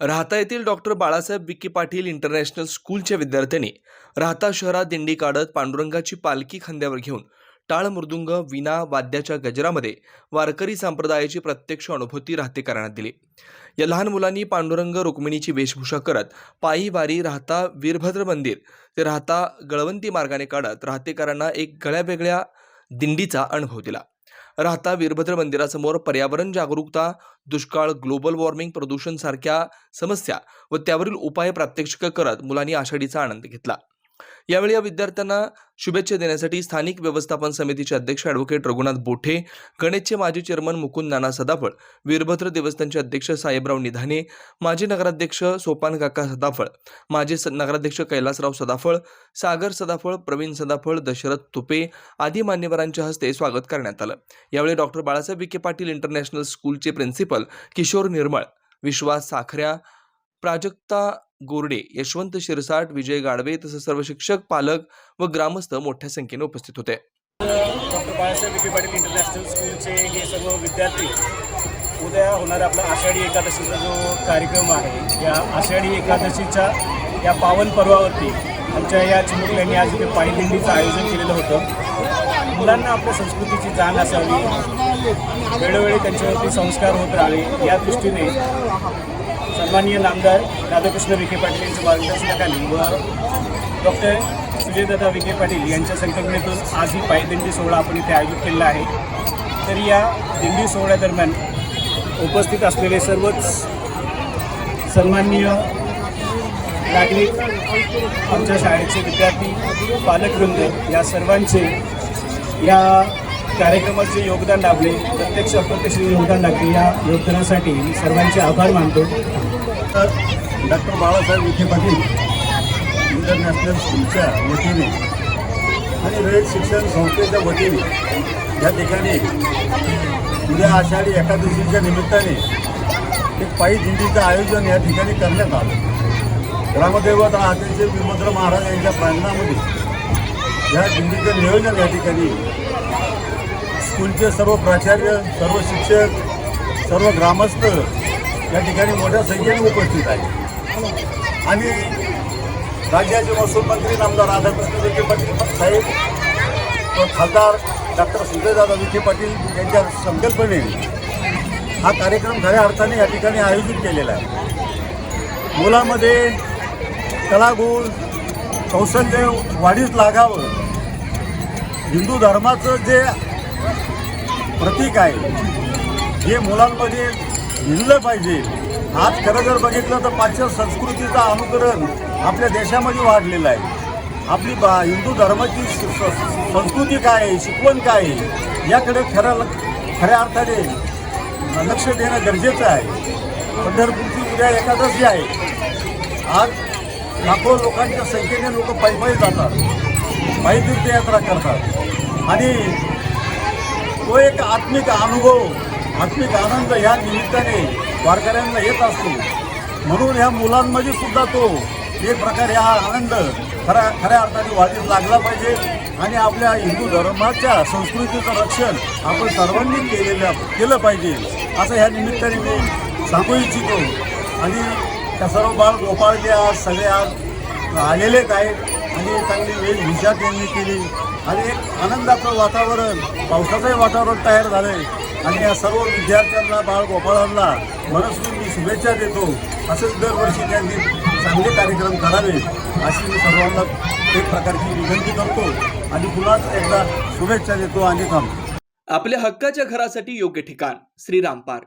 राहता येथील doctor Balasaheb Vikhe Patil international स्कूलच्या विद्यार्थ्यांनी राहता शहरात दिंडी काढत पांडुरंगाची पालखी खांद्यावर घेऊन टाळ मृदुंग विना वाद्याच्या गजरामध्ये वारकरी संप्रदायाची प्रत्यक्ष अनुभूती राहतेकरांना दिली. या लहान मुलांनी पांडुरंग रुक्मिणीची वेशभूषा करत पायी वारी राहता वीरभद्र मंदिर ते राहता गळवंती मार्गाने काढत राहतेकरांना एक गळ्यावेगळ्या दिंडीचा अनुभव दिला. राहता वीरभद्र मंदिरासमोर पर्यावरण जागरूकता दुष्काळ ग्लोबल वॉर्मिंग प्रदूषण सारख्या समस्या व त्यावरील उपाय प्रात्यक्षिक करत मुलांनी आषाढीचा आनंद घेतला. यावेळी या विद्यार्थ्यांना शुभेच्छा देण्यासाठी स्थानिक व्यवस्थापन समितीचे अध्यक्ष ॲडव्होकेट रघुनाथ बोठे गणेशचे माजी चेअरमन मुकुंद नाना सदाफळ वीरभद्र देवस्थानचे अध्यक्ष साहेबराव निधाने माजी नगराध्यक्ष सोपान काका सदाफळ माजी स- नगराध्यक्ष कैलासराव सदाफळ सागर सदाफळ प्रवीण सदाफळ दशरथ तुपे आदी मान्यवरांच्या हस्ते स्वागत करण्यात आलं. यावेळी डॉक्टर बाळासाहेब विखे पाटील इंटरनॅशनल स्कूलचे प्रिन्सिपल किशोर निर्मळ विश्वास साखऱ्या प्राजक्ता गोरडे यशवंत शिरसाट विजय गाडवे तसंच सर्व शिक्षक पालक व ग्रामस्थ मोठ्या संख्येने उपस्थित होते. डॉक्टर बाळासाहेब विखे पाटील इंटरनॅशनल स्कूलचे हे सर्व विद्यार्थी उद्या होणारा आपला आषाढी एकादशीचा जो कार्यक्रम आहे या आषाढी एकादशीच्या या पावन पर्वावरती आमच्या या चिमुकल्यांनी आज इथे पायदिंडीचं आयोजन केलेलं होतं. मुलांना आपल्या संस्कृतीची जाण असावी वेळोवेळी त्यांच्यावरती संस्कार होत राहावे या दृष्टीने सन्माननीय नामदार राधाकृष्ण विखे पाटील यांच्या मार्गदर्शनाखाली व डॉक्टर सुजयदादा विखे पाटील यांच्या संकल्पनेतून आज ही पायदिंडी सोहळा आपण इथे आयोजित केलेला आहे. तर या दिंडी सोहळ्यादरम्यान उपस्थित असलेले सर्वच सन्माननीय नागरिक आमच्या शाळेचे विद्यार्थी पालकवृंद या सर्वांचे या कार्यक्रमाचे योगदान लाभले प्रत्यक्ष अप्रत्यक्ष योगदान लागले या योगदानासाठी मी सर्वांचे आभार मानतो. तर डॉक्टर बाळासाहेब विखे पाटील इंटरनॅशनल स्कूलच्या वतीने आणि रयत शिक्षण संस्थेच्या वतीने या ठिकाणी उद्या आषाढी एकादशीच्या निमित्ताने एक पायी दिंडीचं आयोजन या ठिकाणी करण्यात आलं. ग्रामदैवत राहतेचे वीरभद्र महाराज यांच्या प्रांगणामध्ये या दिंडीचं नियोजन या ठिकाणी स्कूलचे सर्व प्राचार्य सर्व शिक्षक सर्व ग्रामस्थ या ठिकाणी मोठ्या संख्येने उपस्थित आहे आणि राज्याचे महसूल मंत्री नामदार राधाकृष्ण विखे पाटील साहेब व खासदार डॉक्टर सुजयदादा विखे पाटील यांच्या संकल्पनेने हा कार्यक्रम खऱ्या अर्थाने या ठिकाणी आयोजित केलेला आहे. मुलामध्ये कलागुण कौशल्य वाढीस लागावं हिंदू धर्माचं जे प्रतीक आहे. हे मुलांमध्ये भिनलं पाहिजे. आज खरं जर बघितलं तर पाश्चात्य संस्कृतीचं अनुकरण आपल्या देशामध्ये वाढलेलं आहे. आपली बा हिंदू धर्माची संस्कृती काय आहे शिकवण काय आहे याकडे खऱ्या खऱ्या अर्थाने लक्ष देणं गरजेचं आहे. पंढरपूरची उद्या एकादशी आहे. आज लाखो लोकांच्या संख्येने लोक पायी पायी जातात. पायी तीर्थयात्रा करतात. आणि तो एक आत्मिक अनुभव आत्मिक आनंद ह्या निमित्ताने वारकऱ्यांना येत असतो. म्हणून ह्या मुलांमध्ये सुद्धा तो एक प्रकारे हा आनंद खऱ्या खऱ्या अर्थाने वाढीस लागला पाहिजे आणि आपल्या हिंदू धर्माच्या संस्कृतीचं रक्षण आपण सर्वांनी केलेलं केलं पाहिजे असं ह्या निमित्ताने मी सांगू इच्छितो. आणि त्या सर्व बाळ गोपाळचे आज सगळे आज आलेलेच आहेत आणि चांगली वेशभूषा त्यांनी केली. आणि एक आनंदाचं वातावरण पावसाचंही वातावरण तयार झालं आहे आणि या सर्व विद्यार्थ्यांना बाळ गोपाळांना मनस्वी मी शुभेच्छा देतो. असंच दरवर्षी त्यांनी चांगले कार्यक्रम करावे अशी मी सर्वांना एक प्रकारची विनंती करतो. आणि पुन्हा एकदा शुभेच्छा देतो. आणि थांबतो आपल्या हक्काच्या घरासाठी योग्य ठिकाण श्रीराम पार्क.